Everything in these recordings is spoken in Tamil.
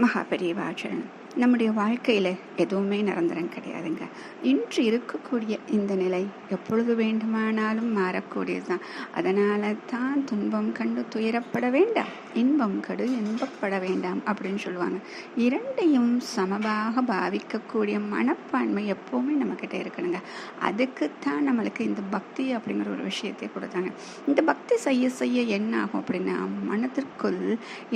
马哈าปฏิ நம்முடைய வாழ்க்கையில் எதுவுமே நிரந்தரம் கிடையாதுங்க. இன்று இருக்கக்கூடிய இந்த நிலை எப்பொழுது வேண்டுமானாலும் மாறக்கூடியது தான் அதனால தான் துன்பம் கண்டு துயரப்பட வேண்டாம் இன்பம் கடு இன்பப்பட வேண்டாம் அப்படின்னு சொல்லுவாங்க. இரண்டையும் சமமாக பாவிக்கக்கூடிய மனப்பான்மை எப்போவுமே நம்மக்கிட்ட இருக்கணுங்க. அதுக்குத்தான் நம்மளுக்கு இந்த பக்தி அப்படிங்கிற ஒரு விஷயத்தை கொடுத்தாங்க. இந்த பக்தி செய்ய செய்ய என்ன ஆகும் அப்படின்னா மனத்திற்குள்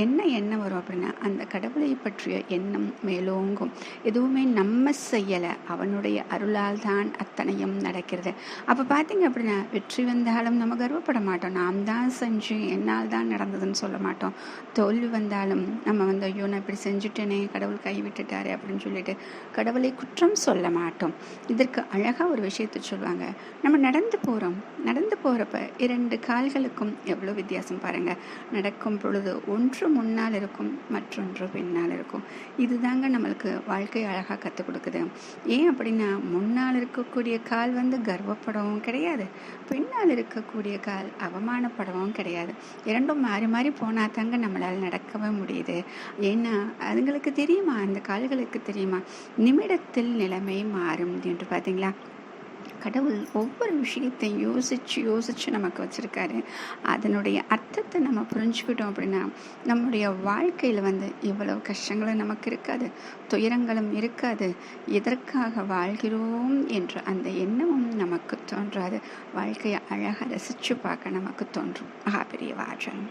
என்ன எண்ணம் வரும் அப்படின்னா அந்த கடவுளை பற்றிய எண்ணம் மேலும் மேலோங்கும் எதுவுமே நம்ம செய்யலை. அவனுடைய அருளால் தான் அத்தனையும் நடக்கிறது. அப்போ பார்த்தீங்க அப்படின்னா வெற்றி வந்தாலும் நம்ம கர்வப்பட மாட்டோம். நாம் தான் செஞ்சு என்னால் தான் நடந்ததுன்னு சொல்ல மாட்டோம். தோல்வி வந்தாலும் நம்ம வந்து ஐயோ நான் இப்படி செஞ்சுட்டேனே கடவுள் கை விட்டுட்டாரு அப்படின்னு சொல்லிட்டு கடவுளை குற்றம் சொல்ல மாட்டோம். இதற்கு அழகாக ஒரு விஷயத்தை சொல்லுவாங்க. நம்ம நடந்து போகிறோம் நடந்து போகிறப்ப இரண்டு கால்களுக்கும் எவ்வளோ வித்தியாசம் பாருங்கள் நடக்கும் பொழுது ஒன்று முன்னால் இருக்கும் மற்றொன்று பின்னால் இருக்கும். இதுதாங்க நம்ம நம்மளுக்கு வாழ்க்கை அழகாக கற்றுக் கொடுக்குது. ஏன் அப்படின்னா முன்னால் இருக்கக்கூடிய கால் வந்து கர்வப்படவும் கிடையாது. பின்னால் இருக்கக்கூடிய கால் அவமானப்படவும் கிடையாது. இரண்டும் மாறி மாறி போனால் தாங்க நம்மளால் நடக்கவே முடியுது. ஏன்னா அதுங்களுக்கு தெரியுமா? அந்த கால்களுக்கு தெரியுமா? நிமிடத்தில் நிலைமை மாறும் என்று பார்த்தீங்களா? கடவுள் ஒவ்வொரு விஷயத்தையும் யோசித்து யோசித்து நமக்கு வச்சுருக்காரு. அதனுடைய அர்த்தத்தை நம்ம புரிஞ்சுக்கிட்டோம் அப்படின்னா நம்முடைய வாழ்க்கையில் வந்து இவ்வளவு கஷ்டங்களும் நமக்கு இருக்காது துயரங்களும் இருக்காது. எதற்காக வாழ்கிறோம் என்ற அந்த எண்ணமும் நமக்கு தோன்றாது. வாழ்க்கையை அழகாக ரசித்து பார்க்க நமக்கு தோன்றும். மகா பெரிய வாஜனம்